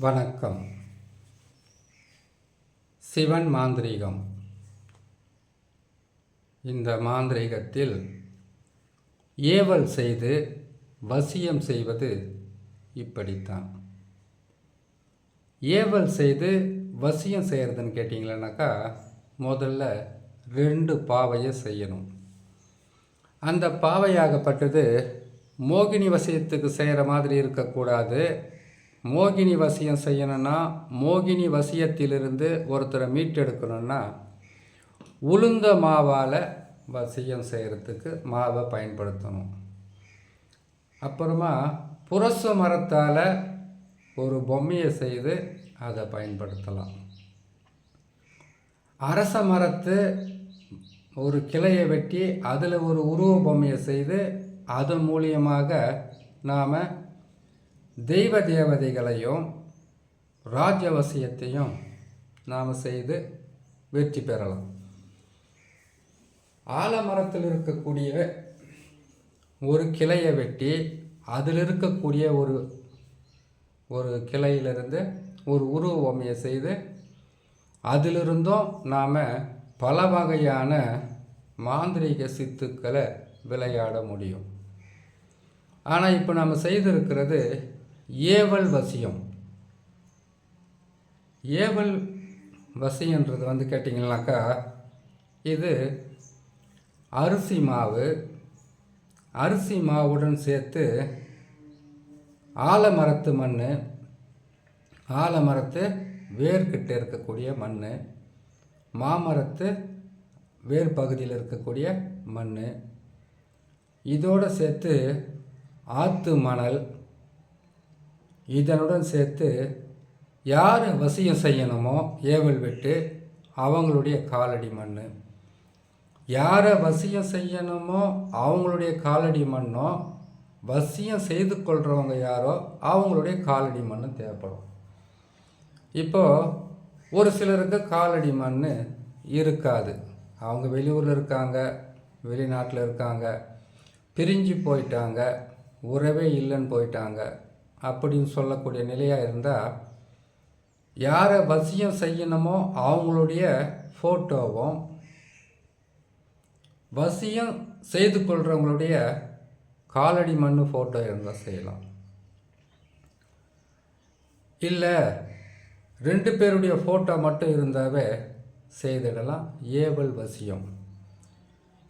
வணக்கம். சிவன் மாந்திரீகம். இந்த மாந்திரீகத்தில் ஏவல் செய்து வசியம் செய்வது இப்படித்தான். ஏவல் செய்து வசியம் செய்கிறதுன்னு கேட்டிங்களேனாக்கா முதல்ல ரெண்டு பாவையை செய்யணும். அந்த பாவையாகப்பட்டது மோகினி வசியத்துக்கு செய்கிற மாதிரி இருக்கக்கூடாது. மோகினி வசியம் செய்யணும்னா மோகினி வசியத்திலிருந்து ஒருத்தரை மீட்டெடுக்கணும்னா உளுந்த மாவால் வசியம் செய்கிறதுக்கு மாவை பயன்படுத்தணும். அப்புறமா புரச மரத்தால் ஒரு பொம்மையை செய்து அதை பயன்படுத்தலாம். அரச மரத்து ஒரு கிளையை வெட்டி அதில் ஒரு உருவ பொம்மையை செய்து அதன் மூலியமாக நாம் தெய்வ தேவதைகளையும் ராஜவசியத்தையும் நாம் செய்து வெற்றி பெறலாம். ஆலமரத்தில் இருக்கக்கூடிய ஒரு கிளையை வெட்டி அதில் இருக்கக்கூடிய ஒரு ஒரு கிளையிலிருந்து ஒரு உருவ பொம்மையை செய்து அதிலிருந்தும் நாம் பல வகையான மாந்திரீக சித்துக்களை விளையாட முடியும். ஆனால் இப்போ நம்ம செய்திருக்கிறது ஏவல் வசியம். ஏவல் வசியன்றது வந்து கேட்டிங்கனாக்கா இது அரிசி மாவு அரிசி மாவுடன் சேர்த்து ஆலமரத்து மண் ஆலமரத்து வேர்கிட்ட இருக்கக்கூடிய மண் மாமரத்து வேர் பகுதியில் இருக்கக்கூடிய மண் இதோடு சேர்த்து ஆற்று மணல் இதனுடன் சேர்த்து யார் வசியம் செய்யணுமோ ஏவல் விட்டு அவங்களுடைய காலடி மண் யாரை வசியம் செய்யணுமோ அவங்களுடைய காலடி மண்ணோ வசியம் செய்து கொள்கிறவங்க யாரோ அவங்களுடைய காலடி மண் தேவைப்படும். இப்போது ஒரு சிலருக்கு காலடி மண் இருக்காது. அவங்க வெளியூரில் இருக்காங்க வெளிநாட்டில் இருக்காங்க பிரிஞ்சு போயிட்டாங்க உறவே இல்லைன்னு போயிட்டாங்க. அப்படின்னு சொல்லக்கூடிய நிலையாக இருந்தால் யாரை வசியம் செய்யணுமோ அவங்களுடைய ஃபோட்டோவும் வசியம் செய்து கொள்கிறவங்களுடைய காலடி மண் ஃபோட்டோ இருந்தால் செய்யலாம். இல்லை ரெண்டு பேருடைய ஃபோட்டோ மட்டும் இருந்தாவே செய்திடலாம். ஏவல் வசியம்.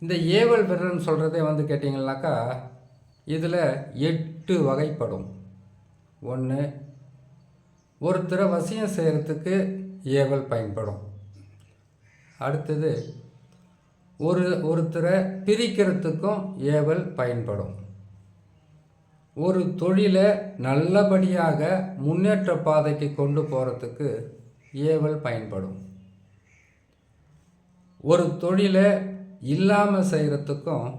இந்த ஏவல் விரல்னு சொல்கிறதே வந்து கேட்டிங்கனாக்கா இதில் எட்டு வகைப்படும். ஒன்று ஒருத்தரை வசியம் செய்கிறதுக்கு ஏவல் பயன்படும். அடுத்தது ஒரு ஒருத்தரை பிரிக்கிறதுக்கும் ஏவல் பயன்படும். ஒரு தொழிலை நல்லபடியாக முன்னேற்ற பாதைக்கு கொண்டு போகிறதுக்கு ஏவல் பயன்படும். ஒரு தொழிலை இல்லாமல் செய்கிறதுக்கும்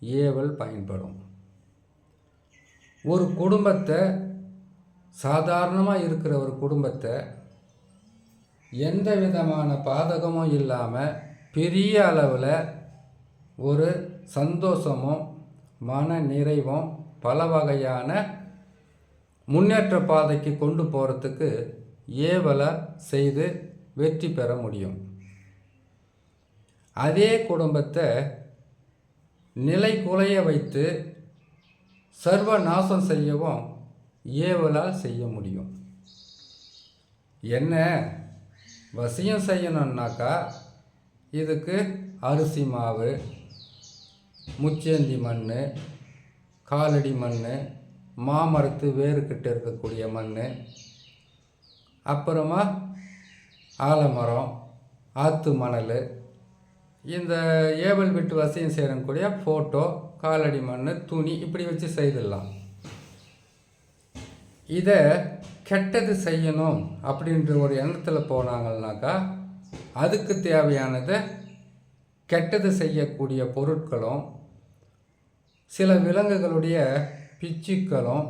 ஏவல் பயன்படும். ஒரு குடும்பத்தை சாதாரணமாக இருக்கிற ஒரு குடும்பத்தை எந்த விதமான பாதகமும் இல்லாமல் பெரிய அளவில் ஒரு சந்தோஷமும் மன நிறைவும் பல வகையான முன்னேற்ற பாதைக்கு கொண்டு போகிறதுக்கு ஏவலை செய்து வெற்றி பெற முடியும். அதே குடும்பத்தை நிலை குலைய வைத்து சர்வ நாசம் செய்யவும் ஏவலால் செய்ய முடியும். என்ன? வசியம் செய்யணுன்னாக்கா இதுக்கு அரிசி மாவு முச்சேந்தி மண் காலடி மண் மாமரத்து வேறுக்கிட்ட இருக்கக்கூடிய மண் அப்புறமா ஆலமரம் ஆற்று மணல் இந்த ஏவல் விட்டு வசியம் செய்கிறக்கூடிய ஃபோட்டோ காலடி மண் துணி இப்படி வச்சு செய்திடலாம். இதை கெட்டது செய்யணும் அப்படின்ற ஒரு எண்ணத்தில் போனாங்கன்னாக்கா அதுக்கு தேவையானதை கெட்டது செய்யக்கூடிய பொருட்களும் சில விலங்குகளுடைய பிச்சுக்களும்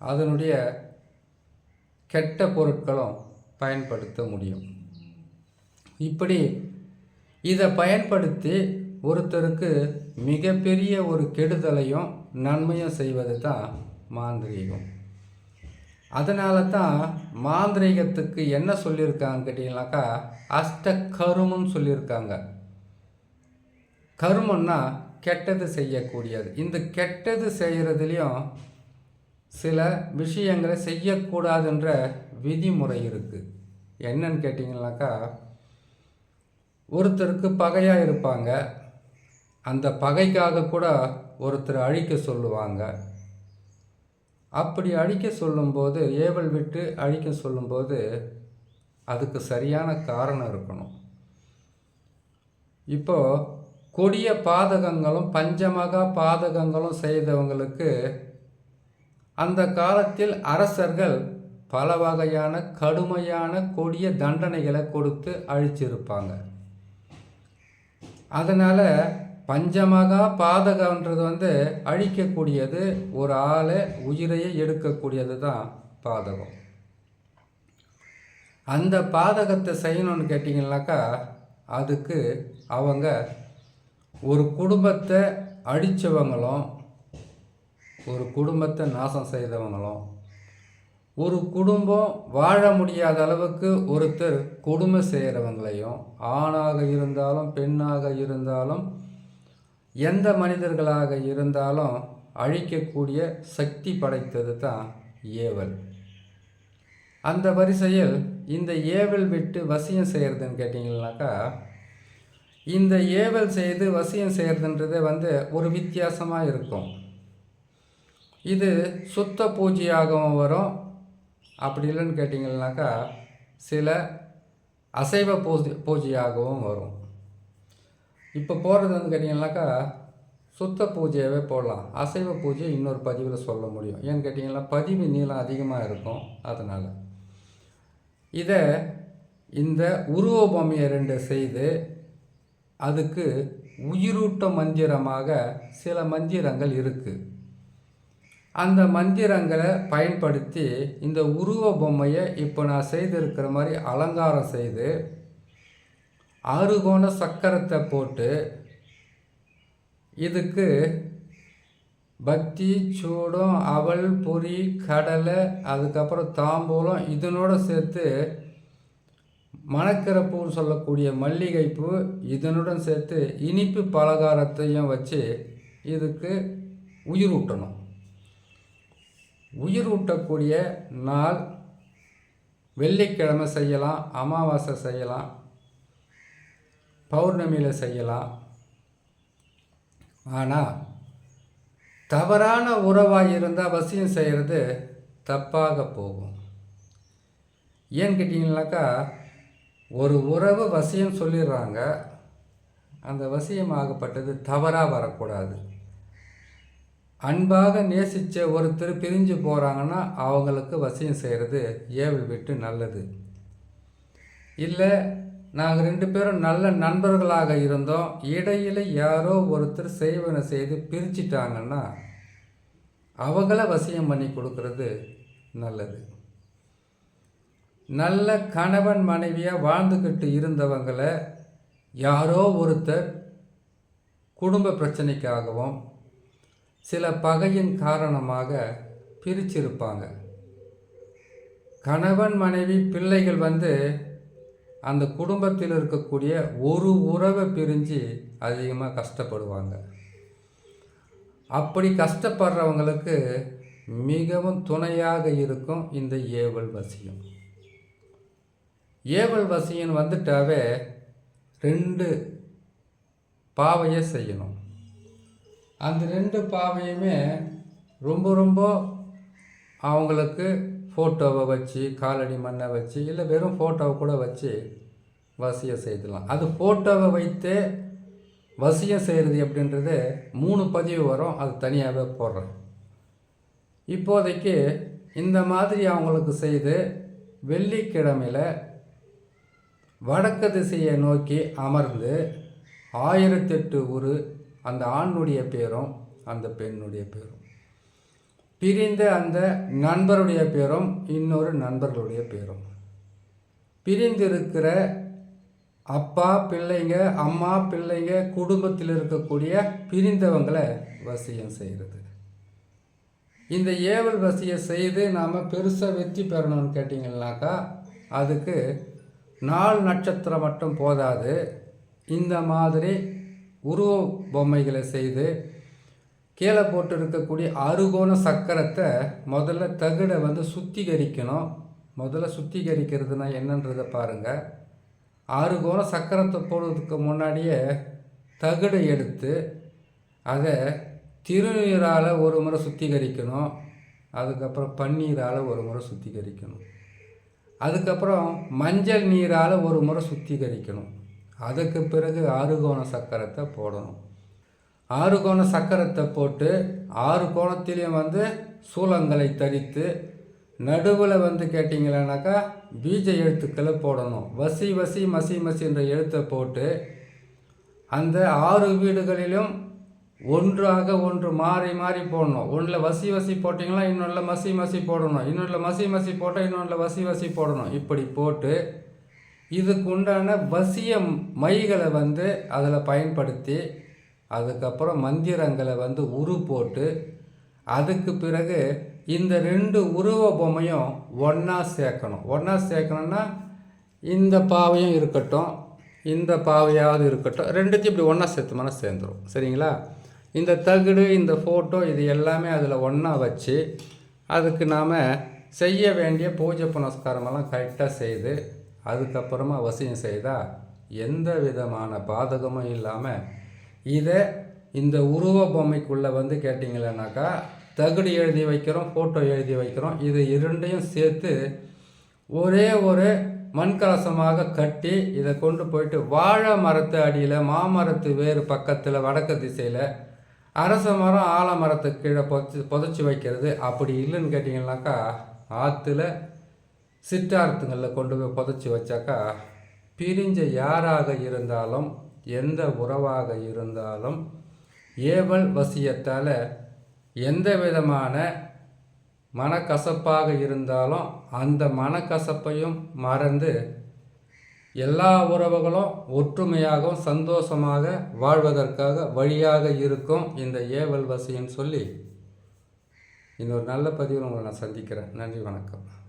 அதனுடைய கெட்ட பொருட்களும் பயன்படுத்த முடியும். இப்படி இதை பயன்படுத்தி ஒருத்தருக்கு மிகப்பெரிய ஒரு கெடுதலையும் நன்மையும் செய்வது தான் மாந்திரீகம். அதனால தான் மாந்திரீகத்துக்கு என்ன சொல்லியிருக்காங்க கேட்டிங்கனாக்கா அஷ்ட கருமம்னு சொல்லியிருக்காங்க. கருமம்னா கெட்டது செய்யக்கூடியது. இந்த கெட்டது செய்கிறதுலையும் சில விஷயங்களை செய்யக்கூடாதுன்ற விதிமுறை இருக்குது என்னன்னு கேட்டிங்கனாக்கா ஒருத்தருக்கு பகையாக இருப்பாங்க. அந்த பகைக்காக கூட ஒருத்தர் அழிக்க சொல்லுவாங்க. அப்படி அழிக்க சொல்லும்போது ஏவல் விட்டு அழிக்க சொல்லும்போது அதுக்கு சரியான காரணம் இருக்கணும். இப்போ கொடிய பாதகங்களும் பஞ்சமகா பாதகங்களும் செய்தவங்களுக்கு அந்த காலத்தில் அரசர்கள் பல வகையான கடுமையான கொடிய தண்டனைகளை கொடுத்து அழிச்சிருப்பாங்க. அதனால் பஞ்சமகா பாதகன்றது வந்து அழிக்கக்கூடியது ஒரு ஆளை உயிரையே எடுக்கக்கூடியது தான் பாதகம். அந்த பாதகத்தை செய்யணும்னு கேட்டிங்கனாக்கா அதுக்கு அவங்க ஒரு குடும்பத்தை அடித்தவங்களும் ஒரு குடும்பத்தை நாசம் செய்தவங்களும் ஒரு குடும்பம் வாழ முடியாத அளவுக்கு ஒருத்தர் கொடுமை செய்கிறவங்களையும் ஆணாக இருந்தாலும் பெண்ணாக இருந்தாலும் எந்த மனிதர்களாக இருந்தாலும் அழிக்கக்கூடிய சக்தி படைத்தது தான் ஏவல். அந்த வரிசையில் இந்த ஏவல் விட்டு வசியம் செய்கிறதுன்னு கேட்டிங்கனாக்கா இந்த ஏவல் செய்து வசியம் செய்கிறதுன்றது வந்து ஒரு வித்தியாசமாக இருக்கும். இது சுத்த பூஜையாகவும் வரும். அப்படி இல்லைன்னு கேட்டிங்கனாக்கா சில அசைவ பூஜை பூஜையாகவும் வரும். இப்போ போடுறது வந்து கேட்டிங்கனாக்கா சுத்த பூஜையாகவே போடலாம். அசைவ பூஜை இன்னொரு பதிவில் சொல்ல முடியும். ஏன்னு கேட்டிங்கன்னா பதிவு நீளம் அதிகமாக இருக்கும். அதனால். இதை இந்த உருவ பொம்மையை ரெண்டு செய்து அதுக்கு உயிரூட்ட மந்திரமாக சில மந்திரங்கள் இருக்குது அந்த மந்திரங்களை பயன்படுத்தி இந்த உருவ பொம்மையை இப்போ நான் செய்திருக்கிற மாதிரி அலங்காரம் செய்து ஆறுகோண சக்கரத்தை போட்டு இதுக்கு பக்தி சூடம் அவல் பொரி கடலை அதுக்கப்புறம் தாம்பூலம் இதனோட சேர்த்து மணக்கிறப்பூன்னு சொல்லக்கூடிய மல்லிகைப்பூ இதனுடன் சேர்த்து இனிப்பு பலகாரத்தையும் வச்சு இதுக்கு உயிர் ஊட்டணும். உயிர் ஊட்டக்கூடிய நாள் வெள்ளிக்கிழமை செய்யலாம் அமாவாசை செய்யலாம். பௌர்ணமியில் செய்யலாம். ஆனால் தவறான உறவாக இருந்தால் வசியம் செய்கிறது தப்பாக போகும். ஏன்னு கேட்டிங்கனாக்கா ஒரு உறவு வசியம் சொல்லிடுறாங்க. அந்த வசியமாகப்பட்டது தவறாக வரக்கூடாது. அன்பாக நேசித்த ஒருத்தர் பிரிஞ்சு போகிறாங்கன்னா அவங்களுக்கு வசியம் செய்கிறது ஏவல் விட்டு நல்லது. இல்லை நாங்கள் ரெண்டு பேரும் நல்ல நண்பர்களாக இருந்தோம். இடையில் யாரோ ஒருத்தர் செய்வனை செய்து பிரிச்சிட்டாங்கன்னா அவங்கள வசியம் பண்ணி கொடுக்கறது நல்லது. நல்ல கணவன் மனைவியாக வாழ்ந்துக்கிட்டு இருந்தவங்களை யாரோ ஒருத்தர் குடும்ப பிரச்சனைக்காகவும் சில பகையின் காரணமாக பிரிச்சிருப்பாங்க. கணவன் மனைவி பிள்ளைகள் வந்து அந்த குடும்பத்தில் இருக்கக்கூடிய ஒரு உறவை பிரிஞ்சு அதிகமாக கஷ்டப்படுவாங்க. அப்படி கஷ்டப்படுறவங்களுக்கு மிகவும் துணையாக இருக்கும் இந்த ஏவல் வசியம். ஏவல் வசியம் வந்துட்டாவே ரெண்டு பாவையை செய்யணும். அந்த ரெண்டு பாவையுமே ரொம்ப ரொம்ப அவங்களுக்கு ஃபோட்டோவை வச்சு காலடி மண்ணை வச்சு இல்லை வெறும் ஃபோட்டோவை கூட வச்சு வசியம் செய்துலாம் அது ஃபோட்டோவை வைத்தே வசியம் செய்கிறது அப்படின்றது மூணு பதிவு வரும் அது தனியாகவே போடுறேன். இப்போதைக்கு இந்த மாதிரி அவங்களுக்கு செய்து வெள்ளிக்கிழமையில் வடக்கு திசையை நோக்கி அமர்ந்து ஆயிரத்தெட்டு ஒரு அந்த ஆணுடைய பேரும் அந்த பெண்ணுடைய பேரும். பிரிந்த அந்த நண்பருடைய பேரும் இன்னொரு நண்பர்களுடைய பேரும். பிரிந்திருக்கிற அப்பா பிள்ளைங்க அம்மா பிள்ளைங்க குடும்பத்தில் இருக்கக்கூடிய பிரிந்தவங்களை வசியம் செய்கிறது. இந்த ஏவல் வசியை செய்து நாம் பெருசாக வெற்றி பெறணும்னு கேட்டிங்கன்னாக்கா அதுக்கு நாலு நட்சத்திரம் மட்டும் போதாது. இந்த மாதிரி உருவ பொம்மைகளை செய்து கீழே போட்டு இருக்கக்கூடிய அறுகோண சக்கரத்தை முதல்ல தகுடை வந்து சுத்திகரிக்கணும். முதல்ல சுத்திகரிக்கிறதுனா என்னன்றதை பாருங்கள் அறுகோண சக்கரத்தை போடுறதுக்கு முன்னாடியே தகுடை எடுத்து அதை திருநீரால் ஒரு முறை சுத்திகரிக்கணும். அதுக்கப்புறம் பன்னீரால் ஒரு முறை சுத்திகரிக்கணும். அதுக்கப்புறம் மஞ்சள் நீரால் ஒரு முறை சுத்திகரிக்கணும். அதுக்கு பிறகு அறுகோண சக்கரத்தை போடணும். ஆறு கோண சக்கரத்தை போட்டு ஆறு கோணத்திலையும் வந்து சூலங்களை தரித்து நடுவில் வந்து கேட்டிங்களேனாக்கா பீஜ எழுத்துக்களை போடணும். வசி வசி மசி மசின்ற எழுத்தை போட்டு அந்த ஆறு வீடுகளிலும் ஒன்றாக ஒன்று மாறி மாறி போடணும். ஒன்றில் வசி வசி போட்டிங்களா இன்னொன்றில் மசி மசி போடணும். இன்னொன்றில் மசி மசி போட்டால் இன்னொன்றில் வசி வசி போடணும். இப்படி போட்டு இதுக்கு உண்டான வசிய மைகளை வந்து அதில் பயன்படுத்தி அதுக்கப்புறம் மந்திரங்களை வந்து உரு போட்டு அதுக்கு பிறகு இந்த ரெண்டு உருவ பொம்மையும் ஒன்றா சேர்க்கணும். ஒன்றா சேர்க்கணுன்னா இந்த பாவையும் இருக்கட்டும் இந்த பாவையாவது இருக்கட்டும் ரெண்டுத்தையும் இப்படி ஒன்றா சேர்த்துமானா சேர்ந்துடும் சரிங்களா? இந்த தகுடு இந்த ஃபோட்டோ இது எல்லாமே அதில் ஒன்றா வச்சு அதுக்கு நாம் செய்ய வேண்டிய பூஜை புனஸ்காரமெல்லாம் கரெக்டாக செய்து அதுக்கப்புறமா அவசியம் செய்தால் எந்த விதமான பாதகமும் இல்லாமல் இதை இந்த உருவ பொம்மைக்குள்ளே வந்து கேட்டிங்களேனாக்கா தகுடு எழுதி வைக்கிறோம் ஃபோட்டோ எழுதி வைக்கிறோம். இது இரண்டையும் சேர்த்து ஒரே ஒரு மண்கலசமாக கட்டி இதை கொண்டு போயிட்டு வாழை மரத்து அடியில் மாமரத்து வேறு பக்கத்தில் வடக்கு திசையில் அரச மரம் ஆலமரத்துக்கு கீழே புதைச்சி புதைச்சி வைக்கிறது. அப்படி இல்லைன்னு கேட்டிங்கனாக்கா ஆற்றுல சிற்றார்த்தங்களில் கொண்டு போய் புதைச்சி வச்சாக்கா பிரிஞ்ச யாராக இருந்தாலும் எந்த உறவாக இருந்தாலும் ஏவல் வசியத்தால் எந்த விதமான மனக்கசப்பாக இருந்தாலும் அந்த மனக்கசப்பையும் மறந்து எல்லா உறவுகளும் ஒற்றுமையாகவும் சந்தோஷமாக வாழ்வதற்காக வழியாக இருக்கும் இந்த ஏவல் வசின்னு சொல்லி இன்னொரு நல்ல பதிவில் உங்களை நான் சந்திக்கிறேன். நன்றி வணக்கம்.